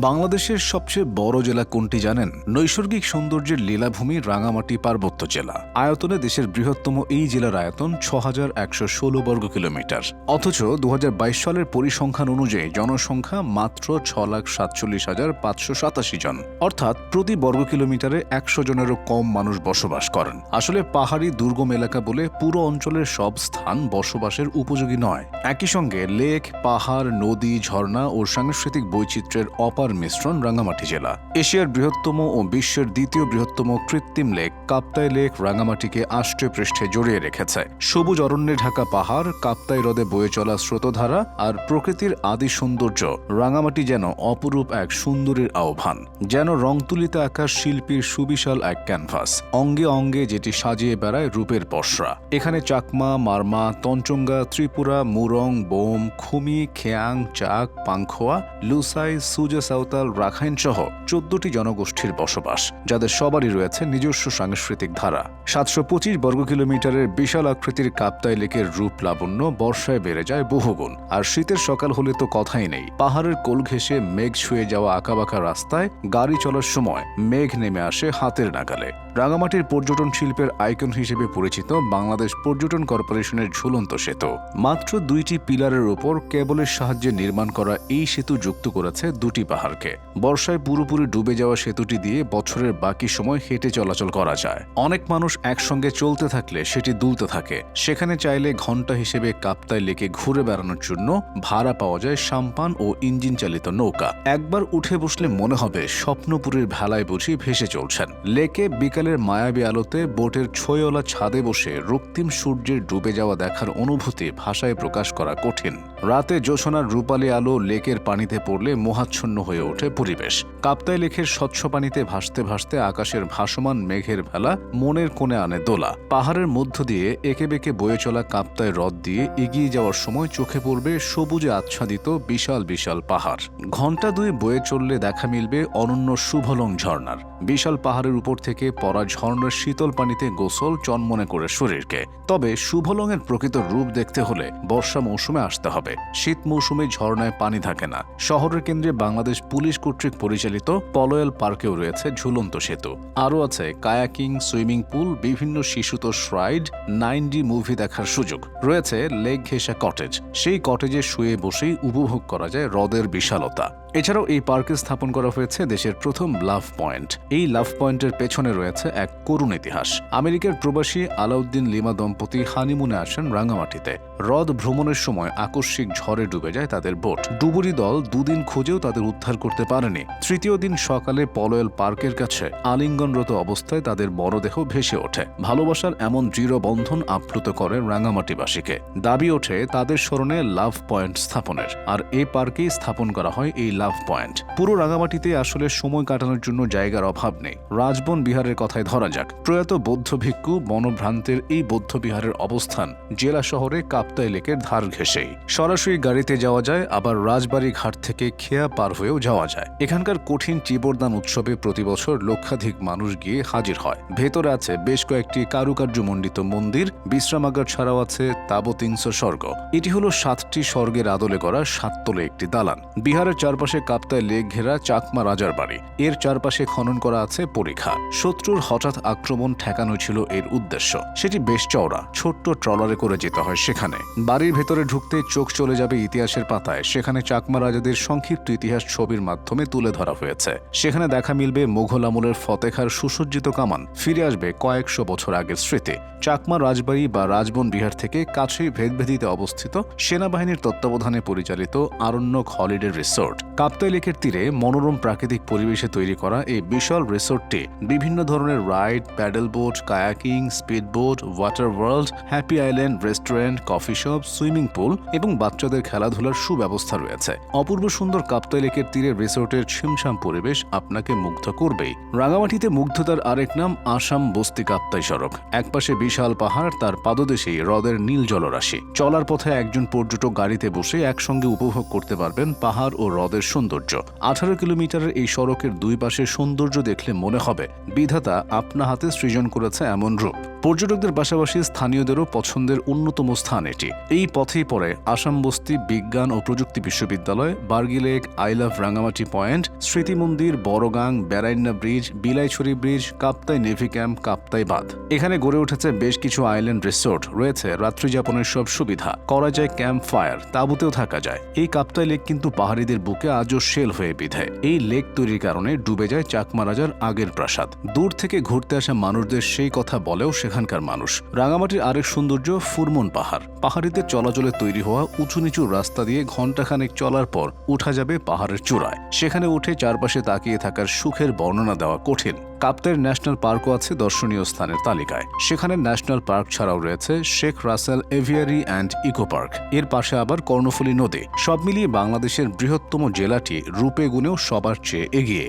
বাংলাদেশের সবচেয়ে বড় জেলা কোনটি জানেন? নৈসর্গিক সৌন্দর্যের লীলাভূমি রাঙামাটি পার্বত্য জেলা। আয়তনে দেশের বৃহত্তম এই জেলার আয়তন ছ হাজার একশো ষোলো বর্গ কিলোমিটার। অথচ দুহাজার বাইশ সালের পরিসংখ্যান অনুযায়ী জনসংখ্যা মাত্র ছ লাখ সাতচল্লিশ হাজার পাঁচশো সাতাশি জন। অর্থাৎ প্রতি বর্গ কিলোমিটারে একশো জনেরও কম মানুষ বসবাস করেন। আসলে পাহাড়ি, দুর্গম এলাকা বলে পুরো অঞ্চলের সব স্থান বসবাসের উপযোগী নয়। একই সঙ্গে লেক, পাহাড়, নদী, ঝর্ণা ও সাংস্কৃতিক বৈচিত্র্যের অপার মিশ্রণ রাঙ্গামাটি জেলা। এশিয়ার বৃহত্তম ও বিশ্বের দ্বিতীয় বৃহত্তম কৃত্রিম লেক, কাপ্তাই লেক রাঙ্গামাটিকে আষ্টে পৃষ্ঠে জড়িয়ে রেখেছে। সবুজ অরণ্যে ঢাকা পাহাড়, কাপ্তাই হ্রদে বয়ে চলা স্রোতধারা আর প্রকৃতির আদি সৌন্দর্য রাঙামাটি যেন অপরূপ এক সুন্দরীর আহ্বান, যেন রং তুলিতে আকাশ শিল্পীর সুবিশাল এক ক্যানভাস, অঙ্গে অঙ্গে যেটি সাজিয়ে বেড়ায় রূপের পসরা। এখানে চাকমা, মারমা, তঞ্চঙ্গা, ত্রিপুরা, মুরং, বোম, খুমি, খেয়াং, চাক, পাংখোয়া, লুসাই, সুজা সাঁওতাল রাখাইন সহ চোদ্দটি জনগোষ্ঠীর বসবাস, যাদের সবারই রয়েছে নিজস্ব সাংস্কৃতিক ধারা। সাতশো পঁচিশ বর্গ কিলোমিটারের বিশাল আকৃতির কাপ্তাই লেকের রূপ লাবণ্য বর্ষায় বেড়ে যায় বহুগুণ। আর শীতের সকাল হলে তো কথাই নেই। পাহাড়ের কোল ঘেঁষে মেঘ ছুঁয়ে যাওয়া আঁকাবাঁকা রাস্তায় গাড়ি চলার সময় মেঘ নেমে আসে হাতের নাগালে। রাঙামাটির পর্যটন শিল্পের আইকন হিসেবে পরিচিত বাংলাদেশ পর্যটন কর্পোরেশনের ঝুলন্ত সেতু। মাত্র দুইটি পিলারের ওপর কেবলের সাহায্যে নির্মাণ করা এই সেতু যুক্ত করেছে দুটি পাহাড়কে। বর্ষায় পুরোপুরি ডুবে যাওয়া সেতুটি দিয়ে বছরের বাকি সময় হেঁটে চলাচল করা যায়। অনেক মানুষ একসঙ্গে চলতে থাকলে সেটি দুলতে থাকে। সেখানে চাইলে ঘণ্টা হিসেবে কাপ্তায় লেকে ঘুরে বেড়ানোর জন্য ভাড়া পাওয়া যায় সাম্পান ও ইঞ্জিন চালিত নৌকা। একবার উঠে বসলে মনে হবে স্বপ্নপুরীর ভেলায় বুঝি ভেসে চলছেন। লেকে বিকালের মায়াবী আলোতে বোটের ছয়ওয়ালা ছাদে বসে রক্তিম সূর্যের ডুবে যাওয়া দেখার অনুভূতি ভাষায় প্রকাশ করা কঠিন। রাতে জোছনার রূপালী আলো লেকের পানিতে পড়লে মোহাচ্ছন্ন হয়ে ওঠে পরিবেশ। কাপ্তাই লেকের স্বচ্ছ পানিতে ভাসতে ভাসতে আকাশের ভাসমান মেঘের ভেলা মনের কোণে আনে দোলা। পাহাড়ের মধ্য দিয়ে একে বেঁকে বয়ে চলা কাপ্তায় হ্রদ দিয়ে এগিয়ে যাওয়ার সময় চোখে পড়বে সবুজে আচ্ছাদিত বিশাল বিশাল পাহাড়। ঘণ্টা দুই বয়ে চললে দেখা মিলবে অনন্য শুভলং ঝর্ণার। বিশাল পাহাড়ের উপর থেকে পরা ঝর্ণার শীতল পানিতে গোসল চনমনে করে শরীরকে। তবে শুভলংয়ের প্রকৃত রূপ দেখতে হলে বর্ষা মৌসুমে আসতে হবে। শীত মৌসুমে ঝর্ণায় পানি থাকে না। শহরের কেন্দ্রে বাংলাদেশ পুলিশ কর্তৃক পরিচালিত পলয়েল পার্কেও রয়েছে ঝুলন্ত সেতু। আরও আছে কায়াকিং, সুইমিং পুল, বিভিন্ন শিশুতোষ রাইড নাইন ডি মুভি দেখার সুযোগ। রয়েছে লেক ঘেঁষা কটেজ। সেই কটেজে শুয়ে বসেই উপভোগ করা যায় হ্রদের বিশালতা। এছাড়াও এই পার্কে স্থাপন করা হয়েছে দেশের প্রথম লাভ পয়েন্ট। এই লাভ পয়েন্টের পেছনে রয়েছে এক করুণ ইতিহাস। আমেরিকার প্রবাসী আলাউদ্দিন লিমা দম্পতি হানিমুনে আসেন রাঙামাটিতে। হ্রদ ভ্রমণের সময় আকস্মিক ঝড়ে ডুবে যায় তাদের বোট। ডুবুরি দল দুদিন খুঁজেও তাদের উদ্ধার করতে পারেনি। তৃতীয় দিন সকালে পলয়েল পার্কের কাছে আলিঙ্গনরত অবস্থায় তাদের মরদেহ ভেসে ওঠে। ভালোবাসার এমন দৃঢ় বন্ধন আপ্লুত করে রাঙ্গামাটিবাসীকে দাবি ওঠে, তাদের স্মরণে লাভ পয়েন্ট স্থাপনের। আর এই পার্কেই স্থাপন করা হয় এই লাভ পয়েন্ট। পুরো রাঙামাটিতে আসলে সময় কাটানোর জন্য জায়গার অভাব নেই। রাজবন বিহারের কথায় ধরা যাক। প্রয়াত বৌদ্ধ ভিক্ষু বনভ্রান্তের এই বৌদ্ধ বিহারের অবস্থান জেলা শহরে কাপ্তাই লেকের ধার ঘেঁষেই। সরাসরি গাড়িতে যাওয়া যায়, আবার রাজবাড়ি ঘাট থেকে খেয়া পার হয়েও যাওয়া যায়। এখানকার কঠিন চিবরদান উৎসবে প্রতি বছর লক্ষাধিক মানুষ গিয়ে হাজির হয়। ভেতরে আছে বেশ কয়েকটি কারুকার্যমণ্ডিত মন্দির, বিশ্রামাগার ছাড়াও আছে তাবতিংস স্বর্গ। এটি হলো সাতটি স্বর্গের আদলে করা সাততলে একটি দালান। বিহারের চারপাশে কাপ্তায় লেক ঘেরা চাকমা রাজার বাড়ি। এর চারপাশে খনন করা আছে পরীক্ষা। শত্রুর হঠাৎ আক্রমণ ঠেকানো ছিল এর উদ্দেশ্য। সেটি বেশ চওড়া, ছোট্ট ট্রলারে করে যেতে হয় সেখানে। বাড়ির ভেতরে ঢুকতে চোখ চলে যাবে ইতিহাসের পাতায়। সেখানে চাকমা রাজাদের সংক্ষিপ্ত ইতিহাস ছবির মাধ্যমে তুলে ধরা হয়েছে। সেখানে দেখা মিলবে মোঘল আমলের ফতেখার সুসজ্জিত কামান। ফিরে আসবে কয়েকশো বছর আগের স্মৃতি। চাকমা রাজবাড়ি বা রাজবন বিহার থেকে কাছেই ভেদভেদিতে অবস্থিত সেনাবাহিনীর তত্ত্বাবধানে পরিচালিত আরণ্যক হলিডে রিসোর্ট। কাপ্তাই লেকের তীরে মনোরম প্রাকৃতিক পরিবেশে তৈরি করা এই বিশাল রিসোর্টটি বিভিন্ন ধরনের ride paddle boat kayaking speed boat water world, happy island restaurant, coffee shop, swimming pool এবং বাচ্চাদের খেলাধুলার সুব্যবস্থা রয়েছে। অপূর্ব সুন্দর কাপ্তাই লেকের তীরে রিসোর্টের ছিমছাম পরিবেশ আপনাকে মুগ্ধ করবেই। রাঙামাটিতে মুগ্ধতার আরেক নাম আসাম বস্তি কাপ্তাই সড়ক। একপাশে বিশাল পাহাড়, তার পাদদেশেই হ্রদের নীল জলরাশি। চলার পথে একজন পর্যটক গাড়িতে বসে একসঙ্গে উপভোগ করতে পারবেন পাহাড় ও হ্রদের সৌন্দর্য। আঠারো কিলোমিটারের এই সড়কের দুই পাশে সৌন্দর্য দেখলে মনে হবে, বিধাতা আপনা হাতে সৃজন করেছে এমন রূপ। পর্যটকদের পাশাপাশি স্থানীয়দেরও পছন্দের অন্যতম স্থান এটি। এই পথেই পড়ে আসাম বস্তি বিজ্ঞান ও প্রযুক্তি বিশ্ববিদ্যালয়, Bargi lake, I love Rangamati point, স্মৃতি মন্দির, Borogang Beraina bridge, Bilaichari bridge, Kaptai navy camp, Kaptai বাঁধ। এখানে গড়ে উঠেছে বেশ কিছু আইল্যান্ড রিসোর্ট, রয়েছে রাত্রিযাপনের সব সুবিধা, করা যায় ক্যাম্প ফায়ার, তাঁবুতেও থাকা যায়। এই কাপ্তাই লেক কিন্তু পাহাড়িদের বুকে আজও শেল হয়ে বিধে। এই লেক তৈরির কারণে ডুবে যায় চাকমা রাজার আগের প্রাসাদ। দূর থেকে ঘুরতে আসা মানুষদের সেই কথা বলেও সেখানকার মানুষ। রাঙামাটির আরেক সৌন্দর্য ফুরমন পাহাড়। পাহাড়িদের চলাচলে তৈরি হওয়া উঁচু নিচু রাস্তা দিয়ে ঘণ্টাখানেক চলার পর উঠা যাবে পাহাড়ের চূড়ায়। সেখানে উঠে চারপাশে তাকিয়ে থাকার সুখের বর্ণনা দেওয়া কঠিন। কাপ্তের ন্যাশনাল পার্কও আছে দর্শনীয় স্থানের তালিকায়। সেখানে ন্যাশনাল পার্ক ছাড়াও রয়েছে Sheikh Russel aviary and eco park. এর পাশে আবার কর্ণফুলী নদী। সব মিলিয়ে বাংলাদেশের বৃহত্তম জেলাটি রূপে গুণেও সবার চেয়ে এগিয়ে।